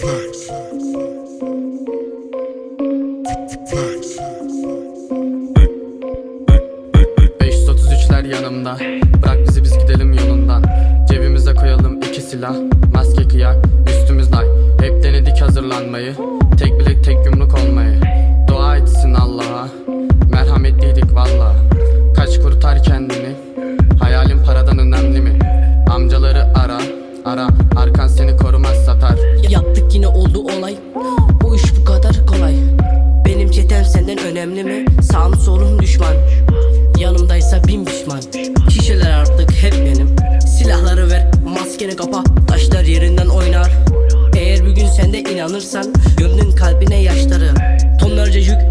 533'ler yanımda. Bırak bizi biz gidelim yolundan Cebimize koyalım iki silah Maske kıyak üstümüz Hep denedik hazırlanmayı. Tek bilek tek yumruk olmayı. Dua etsin Allah'a. Merhametliydik valla Kaç kurtar kendini? Hayalin paradan önemli mi? Amcaları ara ara seni korumaz satar. Yaptık yine oldu olay. Bu iş bu kadar kolay. Benim çetem senden önemli mi? Sağım solum düşman. Yanımdaysa bin pişman. Şişeler artık hep benim. Silahları ver maskeni kapa. Taşlar yerinden oynar. Eğer bir gün sen de inanırsan Gömdün kalbine yaşları. Tonlarca yük